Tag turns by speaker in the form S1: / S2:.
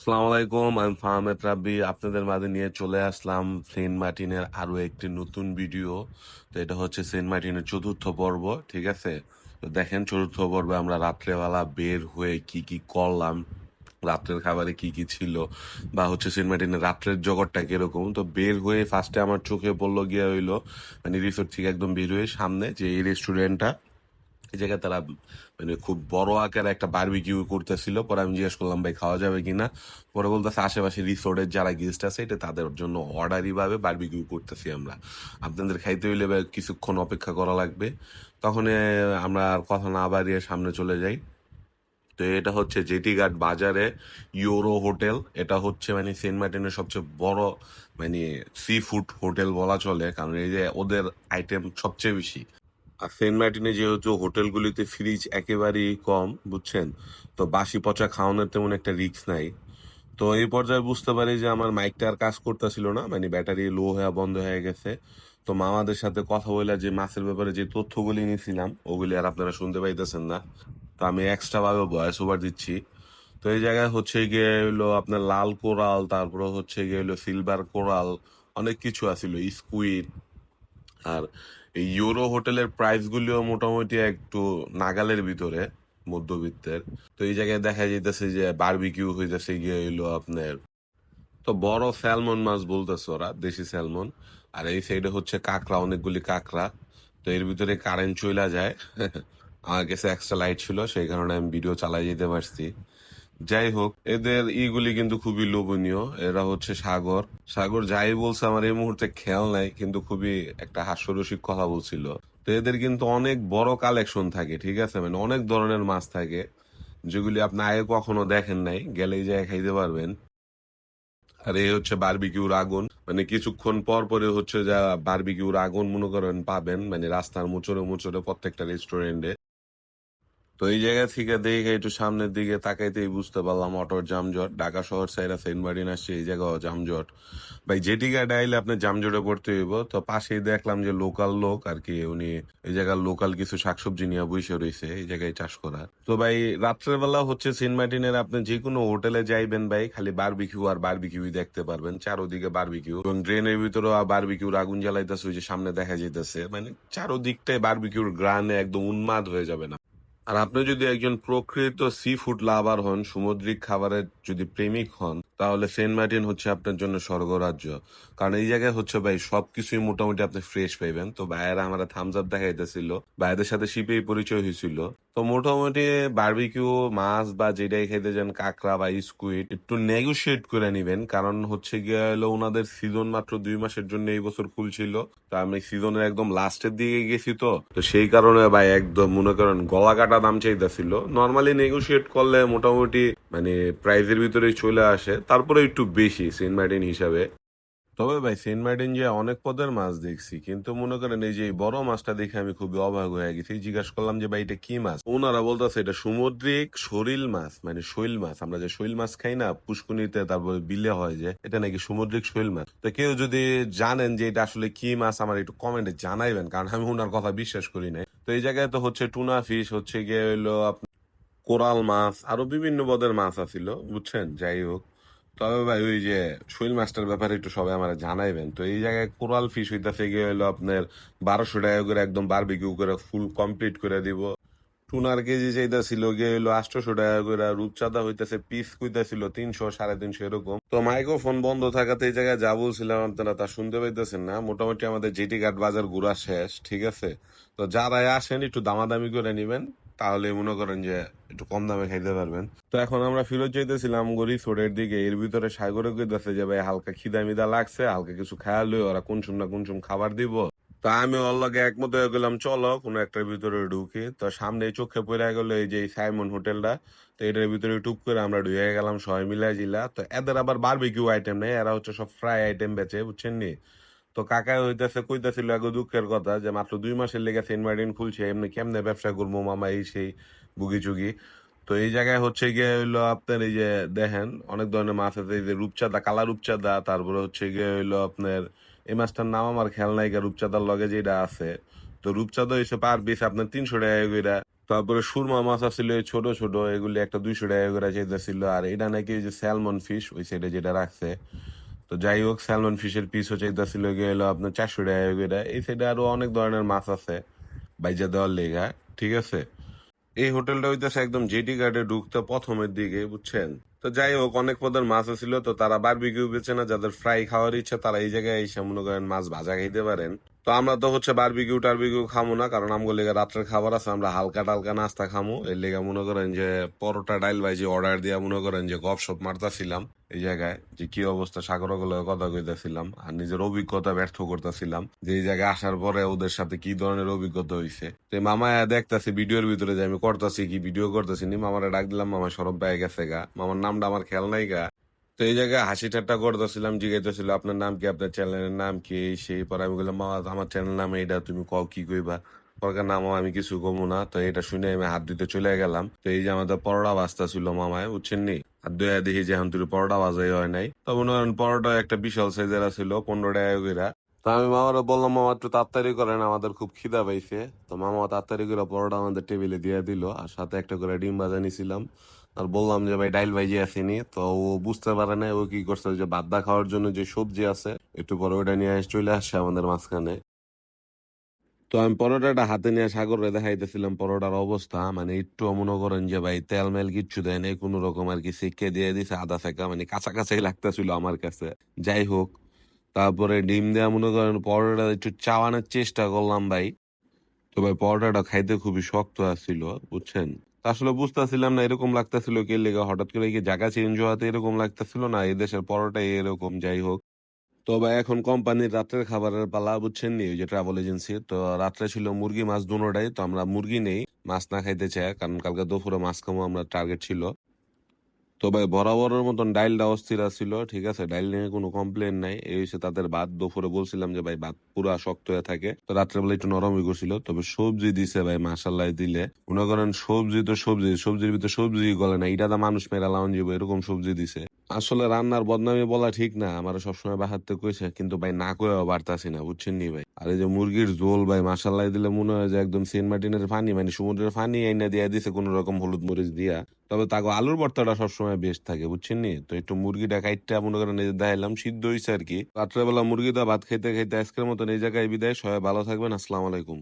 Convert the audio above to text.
S1: সালাম আলাইকুম আমি ফাহমেদ রাব্বি। আপনাদের মাঝে নিয়ে চলে আসলাম সেন্ট মার্টিনের আরও একটি নতুন ভিডিও। তো এটা হচ্ছে সেন্ট মার্টিনের চতুর্থ পর্ব, ঠিক আছে? তো দেখেন চতুর্থ পর্বে আমরা রাত্রেবেলা বের হয়ে কি কি করলাম, রাত্রের খাবারে কি কি ছিল, বা হচ্ছে সেন্ট মার্টিনের রাত্রের জগৎটা কীরকম। তো বের হয়ে ফার্স্টে আমার চোখে পড়ল গিয়ে হইল মানে রিসোর্ট থেকে একদম বের হয়ে সামনে যে এই রেস্টুরেন্টটা এই জায়গায় তারা মানে খুব বড় আকারে একটা বারবিকিউ করতেছিল। পরে আমি জিজ্ঞেস করলাম, ভাই, খাওয়া যাবে কিনা? পরে বলতেছে, আশেপাশে রিসোর্টের যারা গেস্ট আছে, এটা তাদের জন্য অর্ডারই ভাবে বারবিকিউ করতেছি আমরা। আপনাদের খাইতে হইলে কিছুক্ষণ অপেক্ষা করা লাগবে। তখন আমরা আর কথা না বাড়িয়ে সামনে চলে যাই। তো এটা হচ্ছে জেটি ঘাট বাজারে ইউরো হোটেল। এটা হচ্ছে মানে সেন্ট মার্টিনের সবচেয়ে বড় মানে সি ফুড হোটেল বলা চলে। কারণ এই যে ওদের আইটেম সবচেয়ে বেশি। আর সেন্ট মার্টিনে যেহেতু হোটেলগুলিতে ফ্রিজ একেবারেই কম, বুঝছেন? তো বাসি পচা খাওয়ানোর তেমন একটা রিস্ক নাই। তো এই পর্যায়ে বুঝতে পারি যে আমার মাইকটা আর কাজ করতেছিল না মানে ব্যাটারি লো হয়ে বন্ধ হয়ে গেছে। তো মামাদের সাথে কথা বলে যে মাছের ব্যাপারে যে তথ্যগুলি নিয়েছিলাম, ওগুলি আর আপনারা শুনতে পাইতেছেন না। তো আমি এক্সট্রা ভাবে ভয়েস ওভার দিচ্ছি। তো এই জায়গায় হচ্ছে গিয়ে হলো আপনার লাল কোরাল, তারপরে হচ্ছে গিয়ে হলো সিলভার কোরাল, অনেক কিছু আছিল, স্কুইড, আর এই ইউরো হোটেলের প্রাইস গুলিও মোটামুটি একটু নাগালের ভিতরে, মধ্যবিত্তের। তো এই জায়গায় দেখা যাইতেছে যে বারবিকিউ হইতেছে, গিয়ে হইল আপনার, তো বড় স্যালমন মাছ বলতেছে ওরা, দেশি স্যালমন আর এই সাইডে হচ্ছে কাঁকড়া, অনেকগুলি কাঁকড়া। তো এর ভিতরে কারেন্ট চইলা যায়। আমার কাছে এক্সট্রা লাইট ছিল, সেই কারণে আমি ভিডিও চালাই যেতে পারছি। যাই হোক এদের ইগুলি কিন্তু খুবই লোভনীয়। এরা হচ্ছে সাগর। সাগর যাই বলছে, আমার এই মুহূর্তে খেয়াল নাই, কিন্তু খুবই একটা হাস্যরসিক কথা বলছিল। তো এদের কিন্তু অনেক বড় কালেকশন থাকে, ঠিক আছে? মানে অনেক ধরনের মাছ থাকে, যেগুলি আপনি আগে কখনো দেখেন নাই, গেলেই যায় খাইতে পারবেন। আর এই হচ্ছে বার্বিকিউর আগুন। মানে কিছুক্ষণ পর পরে হচ্ছে যা বার্বিকিউর আগুন, মনে করেন, পাবেন। মানে রাস্তার মুচড়ে মুচড়ে প্রত্যেকটা রেস্টুরেন্টে তো এই জায়গা থেকে দেখে একটু সামনের দিকে তাকাইতেই বুঝতে পারলাম অটোর জামজট ঢাকা শহর সাইডা সেন্ট মার্টিন আসছে, এই জায়গাও জামজট ভাই যেটি গাড়ি আইলে আপনি জামজটে পড়তে হইব, তো পাশেই দেখলাম যে লোকাল লোক আর কি, উনি এই জায়গার লোকাল কিছু শাকসবজি নিয়ে বসে রয়েছে, এই জায়গায় চাষ করা তো ভাই রাত্রের বেলা হচ্ছে সেন্ট মার্টিনের আপনি যে কোনো হোটেলে যাইবেন ভাই, খালি বারবিকিউ আর বারবিকিউ দেখতে পারবেন, চারোদিকে বারবিকিউ। এবং ড্রেনের ভিতরেও বারবিকিউর আগুন জ্বালাইতেছে, ওই যে সামনে দেখা যাইতেছে মানে চারোদিকটাই বারবিকিউর গ্রানে একদম উন্মাদ হয়ে যাবে না। আর আপনি যদি একজন প্রকৃত সি ফুড লাভার হন সামুদ্রিক খাবারের যদি প্রেমিক হন তাহলে সেন্ট মার্টিন হচ্ছে আপনার জন্য স্বর্গরাজ্য। কারণ এই জায়গায় হচ্ছে ভাই সবকিছুই মোটামুটি আপনি ফ্রেশ পাইবেন। তো ভাইয়েরা আমার থামস আপ দেখাইতেছিল, ভাইদের সাথে শিপেই পরিচয় হয়েছিল তো মোটামুটি বারবিকিউ মাছ বা যেটাই খেতে যান কাঁকড়া বা স্কুইড একটু নেগোশিয়েট করে নিবেন। কারণ হচ্ছে গিয়ে ওনাদের সিজন মাত্র দুই মাসের জন্য এই বছর খুলছিল তো আমি সিজনের একদম লাস্টের দিকে গেছি তো। তো সেই কারণে ভাই একদম মনে করেন গলা কাটা দাম চাইতেছিল। নর্মালি নেগোশিয়েট করলে মোটামুটি মানে প্রাইজের ভিতরে চলে আসে, তারপরে একটু বেশি, সেন্ট মার্টিন হিসাবে। তবে ভাই, সেন্ট মার্টিন যে অনেক পদের মাছ দেখছি, কিন্তু মনে করেন এই যে বড় মাছটা দেখে আমি খুবই অবাক হয়ে গেছি। জিজ্ঞাসা করলাম যে, ভাই, এটা কি মাছ? ওনারা বলতেছে, এটা সামুদ্রিক শৈল মাছ মানে শৈল মাছ। আমরা যে শৈল মাছ খাই না পুষ্কুনিতে তারপরে বিলে হয় যে, এটা নাকি সামুদ্রিক শৈল মাছ। তো কেউ যদি জানেন যে, এটা আসলে কি মাছ, আমার একটু কমেন্টে জানাইবেন, কারণ আমি ওনার কথা বিশ্বাস করি নাই। তো এই জায়গায় তো হচ্ছে টুনা ফিশ, হচ্ছে গিয়ে হইল কোরাল মাছ, আরও বিভিন্ন পদের মাছ আছিল, বুঝছেন? যাই হোক। তবে ভাই, ওই যে শৈল মাছটার ব্যাপারে একটু সবাই আমার জানাইবেন। তো এই জায়গায় কোরাল ফিশ হইতাছে গিয়ে হলো আপনার বারোশো টাকা করে একদম বারবিকিউ করে ফুল কমপ্লিট করে দিব। টুনার কেজি চাইতেছিল গিয়ে হইল আটশোশো টাকা করে রূপচাঁদা হইতেছে পিস কইতাছিল তিনশো, সাড়ে তিনশো, এরকম। তো মাইক্রোফোন বন্ধ থাকাতে এই জায়গায় যা বলছিলাম আপনারা তা শুনতে পাইতেছেন না। মোটামুটি আমাদের জেটি ঘাট বাজার ঘুরা শেষ, ঠিক আছে? তো যারা আসেন একটু দামাদামি করে নিবেন। তাহলে মনে করেন যে একটু কম দামে খাইতে পারবেন। তো এখন আমরা ফিরত যাইতেছিলাম রিসোর্টের দিকে, এর ভিতরে সাগরে কইতেছে যে, ভাই, হালকা খিদা মিদা লাগছে, হালকা কিছু খায়া লই, ওরা কোন না কোন খাবার দিব? তা আমি ওর একমত হয়ে গেলাম, চলো, কোনো একটার ভিতরে ঢুকি। তো সামনে চোখে পড়ে গেলো এই যে সাইমন হোটেলটা। তো এটার ভিতরে টুক করে আমরা ঢুকে গেলাম সবাই মিলা, জিলা। তো এদের আবার বারবিকিউ আইটেম নেই, এরা হচ্ছে সব ফ্রাই আইটেম বেচে, বুঝছেন নি? তো কাকা হইতেছে কইতাছিল আগে দুঃখের কথা যে মাত্র দুই মাসের লেগে সেন্ট মার্টিন খুলছে, এমনি কেমনে ব্যবসা করব মামা এই সেই বুগি চুগি? তো এই জায়গায় হচ্ছে গিয়ে হইল আপনার এই যে দেখেন, অনেক ধরনের মাছ আছে, এই যে রূপচাঁদা, কালা রূপচাঁদা, তারপরে হচ্ছে গিয়ে হইল আপনার এই মাছটার নাম আমার খেয়াল নাই রূপচাঁদার লগে যেটা আছে। তো রূপচাঁদা হইছে পার পিস আপনার তিনশো টাকা করে তারপরে সুরমা মাছ এই ছোট ছোট, এগুলি একটা দুইশো টাকা করে ছিল আর এটা নাকি ওই যে স্যালমন ফিশ, ওই সাইডে যেটা রাখছে। তো যাই হোক স্যালমন ফিশের পিস পিসও চাইতেছিল গেলো আপনার চারশো টাকা করে। এই সাইডে আরও অনেক ধরনের মাছ আছে, বাইজা দেওয়ার লেগা, ঠিক আছে? এই হোটেলটা হইতেছে একদম জেটি গার্ডে ঢুকতে প্রথমের দিকে, বুঝছেন? তো যাই হোক, অনেক পদের মাছ ছিল তো তারা বারবিকিউ বেছে না, যাদের ফ্রাই খাওয়ার ইচ্ছা, তারা এই জায়গায় এসে মনে করেন মাছ ভাজা খাইতে পারেন। তো আমরা তো হচ্ছে বারবিকিউ টারবিকিউ খামো না, কারণ আমগো লেগে রাত্রের খাবার আছে, আমরা হালকা টালকা নাস্তা খামো। এর লেগে মনে করেন যে পরোটা, ডাইল ভাই যে অর্ডার দিয়া মনে করেন যে গপসপ মারতাছিলাম এই জায়গায়, যে কি অবস্থা সাগর কথা কইতাছিলাম, আর নিজের অভিজ্ঞতা ব্যর্থ করতেছিলাম, যে এই জায়গায় আসার পরে ওদের সাথে কি ধরনের অভিজ্ঞতা হইছে। তো মামা দেখতাছে ভিডিওর ভিতরে যে আমি করতেছি কি, ভিডিও করতেছি নি, মামারে ডাক দিলাম মামা সরব পেয়ে গেছে গা। মামার নামটা আমার খেয়াল নাই গা। তো এই জায়গায় হাসি ঠাট্টা করতেছিলাম জিজ্ঞাসা আপনার নাম কি? আপনার চ্যানেলের নাম কি? এই সেই পরে আমি বললাম মামা আমার চ্যানেল নাম এটা তুমি কও কি কইবা? পরকার নাম আমি কিছু কমু না। তো এটা শুনে আমি হাত দিতে চলে গেলাম। তো এই যে আমাদের পরোটা বাস্তা ছিল মামায়, বুঝছেন নি? আর দয়া দেখি যে এখন তুই পরোটা বাজাই হয় নাই। তখন পরোটা একটা বিশাল সাইজের ছিল পনেরো টাকা তো আমি মামারা বললাম, মামা, একটু তাড়াতাড়ি করেন, আমাদের খুব খিদা পাইছে। তো মামা তাড়াতাড়ি করে পরোটা আমাদের টেবিলে দিয়ে দিল আর সাথে একটা করে ডিম ভাজা নিছিলাম। আর বললাম যে, ভাই, ডাইল ভাইজি আসেনি তো ও বুঝতে পারে না ও কি করছে যে বাদ্দা খাওয়ার জন্য যে সবজি আছে, একটু পরে ওটা নিয়ে চলে আসছে আমাদের মাঝখানে। তো আমি পরোটাটা হাতে নিয়ে সাগরে দেখাইতেছিলাম, পরোটার অবস্থা। মানে একটু মনে করেন যে, ভাই, তেল মেল কিচ্ছু দেয় নাই, কোনো রকম আর কি শিখে দিয়ে দিছে আদা ফেকা মানে কাছাকাছি লাগতেছিল আমার কাছে। যাই হোক তারপরে ডিম দেওয়া মনে করেন পরোটা একটু চাওয়ানোর চেষ্টা করলাম ভাই। তো ভাই পরোটাটা খাইতে খুবই শক্ত আসছিল বুঝছেন? আসলে বুঝতেছিলাম না, এরকম লাগতেছিল কে লেগে, হঠাৎ করে কি জায়গা চেঞ্জ হওয়াতে এরকম লাগতেছিল না, এই দেশের পরোটাই এরকম, যাই হোক। তো ভাই এখন কোম্পানির রাত্রের খাবারের পালা, বুঝছেন নি? যে ট্রাভেল এজেন্সি তো রাত্রে ছিল মুরগি, মাছ দুটোটাই, তো আমরা মুরগি নেই, মাছ না খাইতে চাই, কারণ কালকে দুপুরে মাছ খামো, আমরা টার্গেট ছিল। তো ভাই বরাবরের মতন ডাইলটা অস্থির ছিল ঠিক আছে? ডাইল নিয়ে কোনো কমপ্লেন নাই। এই হচ্ছে তাদের ভাত দুপুরে বলছিলাম যে, ভাই ভাত পুরো শক্ত হয়ে থাকে। তো রাত্রেবেলা একটু নরমই করছিল। তবে সবজি দিছে, ভাই মাসাল্লাহ দিলে। মনে করেন সবজি তো সবজি, সবজির ভিতরে সবজি গলে না। এটা তো মানুষ মেরা লাউন এরকম সবজি দিছে। আসলে রান্নার বদনামি বলা ঠিক না আমার সবসময় বাহাতে কইছে, কিন্তু ভাই না কয়েও বাড়তাছি না, বুঝছেন নি ভাই? আর এই যে মুরগির ঝোল ভাই মাসাল্লাহ দিলে মনে হয় যে একদম সেন্ট মার্টিনের ফানি মানে সমুদ্রের ফানি আইনা দিয়া দিছে কোন রকম হলুদ মরিচ দিয়া। তবে তাকে আলুর ভর্তাটা সবসময় বেস্ট থাকে, বুঝছেন নি? তো একটু মুরগিটা কাইটটা, মনে করেন যে দেখাইলাম, সিদ্ধ হয়েছে আর কি। রাত্রেবেলা মুরগিটা ভাত খাইতে খাইতে আজকের মতন এই জায়গায় বিদায়, সবাই ভালো থাকবেন, আসসালামু আলাইকুম।